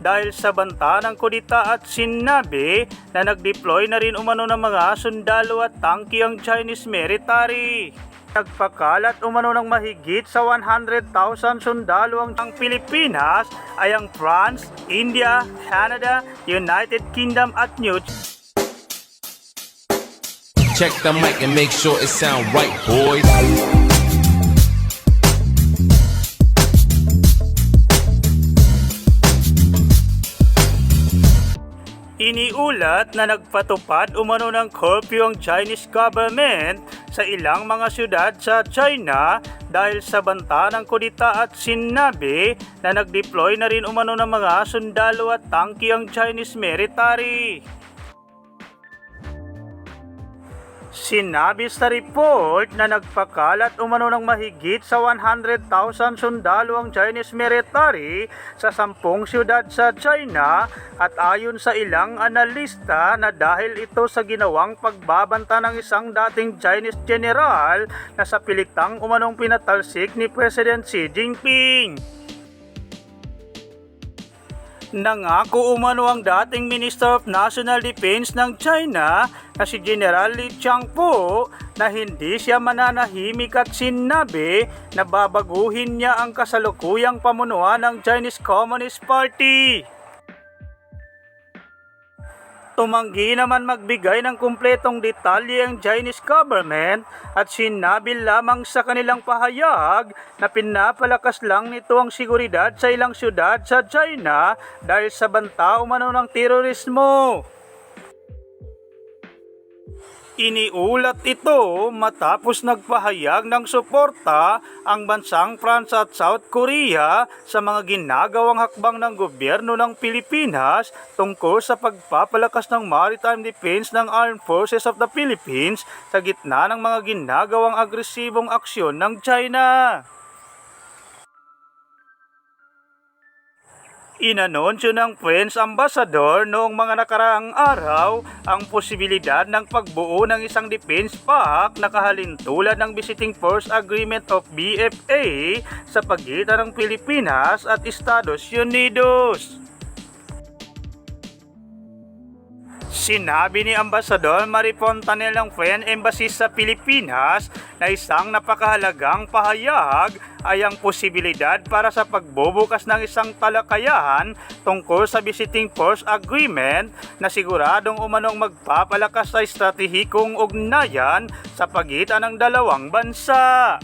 dahil sa banta ng kudita at sinabi na nag-deploy na rin umano ng mga sundalo at tangki ang Chinese military. Nagpakalat umano ng mahigit sa 100,000 sundalo ang ang Pilipinas ay ang France, India, Canada, United Kingdom at New Check the mic and make sure it sound right, boys. Iniulat na nagpatupad umano ng curfew ang Chinese government sa ilang mga syudad sa China dahil sa banta ng kudita at sinabi na nag-deploy na rin umano ng mga sundalo at tangki ang Chinese military. Sinabi sa report na nagpakalat umano ng mahigit sa 100,000 sundalo ang Chinese military sa sampung siyudad sa China at ayon sa ilang analista na dahil ito sa ginawang pagbabanta ng isang dating Chinese general na sa piliktang umanong pinatalsik ni President Xi Jinping. Nangako umano ang dating Minister of National Defense ng China na si General Li Changpo na hindi siya mananahimik at sinabi na babaguhin niya ang kasalukuyang pamunuan ng Chinese Communist Party. Tumanggi naman magbigay ng kumpletong detalye ang Chinese government at sinabi lamang sa kanilang pahayag na pinapalakas lang nito ang seguridad sa ilang syudad sa China dahil sa banta umano ng terorismo. Iniulat ito matapos nagpahayag ng suporta ang bansang France at South Korea sa mga ginagawang hakbang ng gobyerno ng Pilipinas tungkol sa pagpapalakas ng maritime defense ng Armed Forces of the Philippines sa gitna ng mga ginagawang agresibong aksyon ng China. Inanunsyo ng French Ambassador noong mga nakaraang araw ang posibilidad ng pagbuo ng isang defense pact na kahalintulad ng Visiting Force Agreement of BFA sa pagitan ng Pilipinas at Estados Unidos. Sinabi ni Ambasador Maripontanel ng Foreign Embassy sa Pilipinas na isang napakahalagang pahayag ay ang posibilidad para sa pagbubukas ng isang talakayan tungkol sa Visiting Force Agreement na siguradong umanong magpapalakas sa estratehikong ugnayan sa pagitan ng dalawang bansa.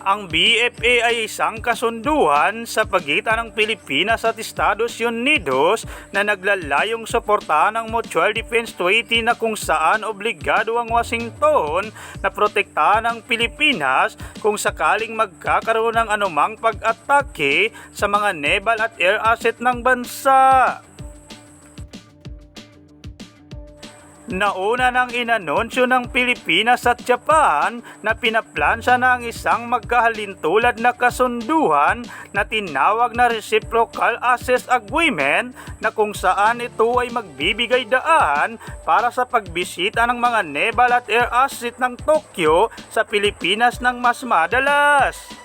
Ang BFA ay isang kasunduan sa pagitan ng Pilipinas at Estados Unidos na naglalayong suportahan ng Mutual Defense Treaty na kung saan obligado ang Washington na protektahan ang Pilipinas kung sakaling magkakaroon ng anumang pag-atake sa mga naval at air asset ng bansa. Nauna nang inanunsyo ng Pilipinas at Japan na pinaplansa na ang isang magkahalintulad na kasunduan na tinawag na Reciprocal Access Agreement na kung saan ito ay magbibigay daan para sa pagbisita ng mga naval at air asset ng Tokyo sa Pilipinas ng mas madalas.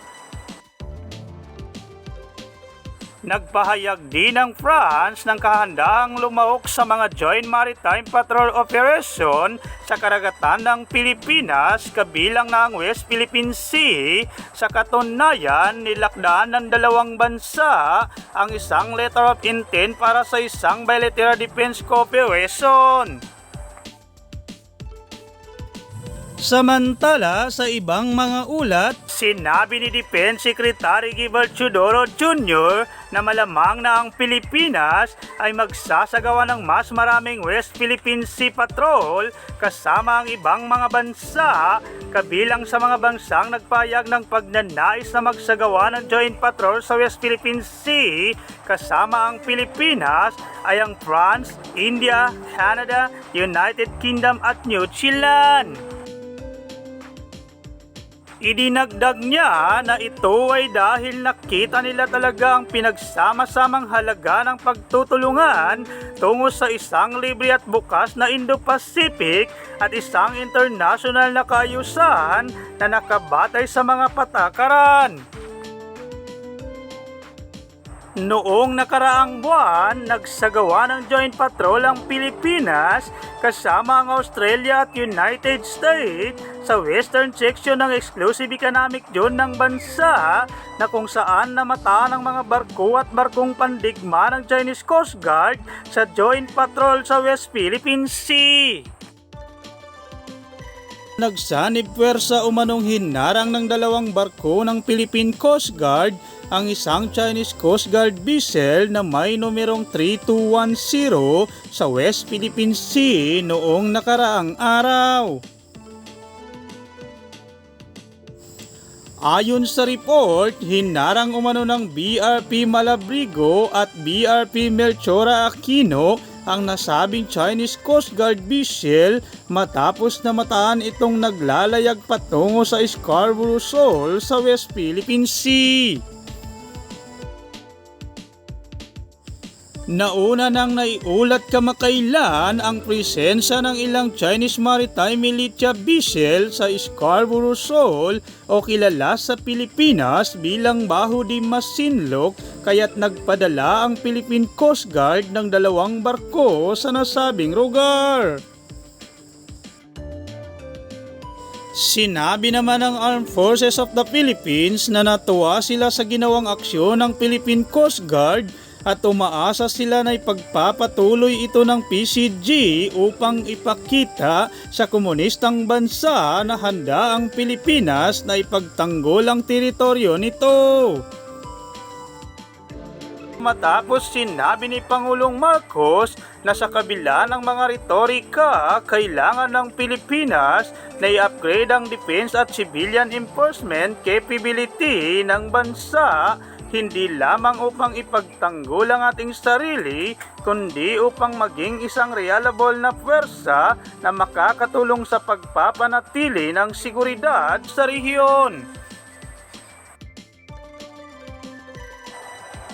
Nagpahayag din ng France ng kahandahang lumahok sa mga Joint Maritime Patrol Operation sa karagatan ng Pilipinas kabilang na ang West Philippine Sea sa katunayan nilakdaan ng dalawang bansa ang isang letter of intent para sa isang bilateral defense cooperation. Samantala, sa ibang mga ulat, sinabi ni Defense Secretary Gilbert Chudoro Jr. na malamang na ang Pilipinas ay magsasagawa ng mas maraming West Philippine Sea Patrol kasama ang ibang mga bansa kabilang sa mga bansang nagpayag ng pagnanais na magsagawa ng joint patrol sa West Philippine Sea kasama ang Pilipinas ay ang France, India, Canada, United Kingdom at New Zealand. Idinagdag niya na ito ay dahil nakita nila talaga ang pinagsama-samang halaga ng pagtutulungan tungo sa isang libre at bukas na Indo-Pacific at isang international na kayusan na nakabatay sa mga patakaran. Noong nakaraang buwan, nagsagawa ng joint patrol ang Pilipinas kasama ang Australia at United States sa western section ng Exclusive Economic Zone ng bansa na kung saan namataan ang mga barko at barkong pandigma ng Chinese Coast Guard sa joint patrol sa West Philippine Sea. Nagsanib puwersa umanong hinarang ng dalawang barko ng Philippine Coast Guard ang isang Chinese Coast Guard vessel na may numerong 3210 sa West Philippine Sea noong nakaraang araw. Ayon sa report, hinarang umano ng BRP Malabrigo at BRP Melchora Aquino ang nasabing Chinese Coast Guard vessel matapos na mataan itong naglalayag patungo sa Scarborough Shoal sa West Philippine Sea. Nauna nang naiulat kamakailan ang presensya ng ilang Chinese Maritime Militia vessel sa Scarborough Shoal o kilala sa Pilipinas bilang Baho di Masinloc kaya't nagpadala ang Philippine Coast Guard ng dalawang barko sa nasabing lugar. Sinabi naman ng Armed Forces of the Philippines na natuwa sila sa ginawang aksyon ng Philippine Coast Guard at umaasa sila na ipagpapatuloy ito ng PCG upang ipakita sa komunistang bansa na handa ang Pilipinas na ipagtanggol ang teritoryo nito. Matapos sinabi ni Pangulong Marcos na sa kabila ng mga retorika, kailangan ng Pilipinas na i-upgrade ang defense at civilian enforcement capability ng bansa hindi lamang upang ipagtanggol ang ating sarili, kundi upang maging isang reliable na puwersa na makakatulong sa pagpapanatili ng seguridad sa rehiyon.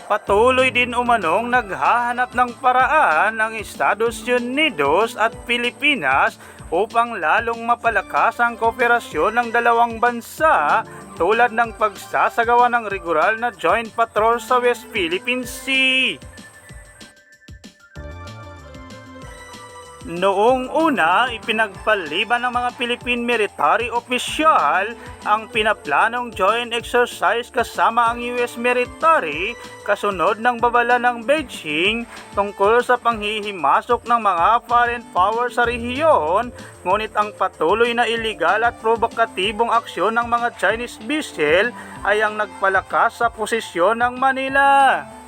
Patuloy din umanong naghahanap ng paraan ng Estados Unidos at Pilipinas upang lalong mapalakas ang kooperasyon ng dalawang bansa tulad ng pagsasagawa ng regular na joint patrol sa West Philippine Sea. Noong una, ipinagpaliban ng mga Philippine military official ang pinaplanong joint exercise kasama ang US military kasunod ng babala ng Beijing tungkol sa panghihimasok ng mga foreign power sa rehiyon ngunit ang patuloy na iligal at provokatibong aksyon ng mga Chinese vessel ay ang nagpalakas sa posisyon ng Manila.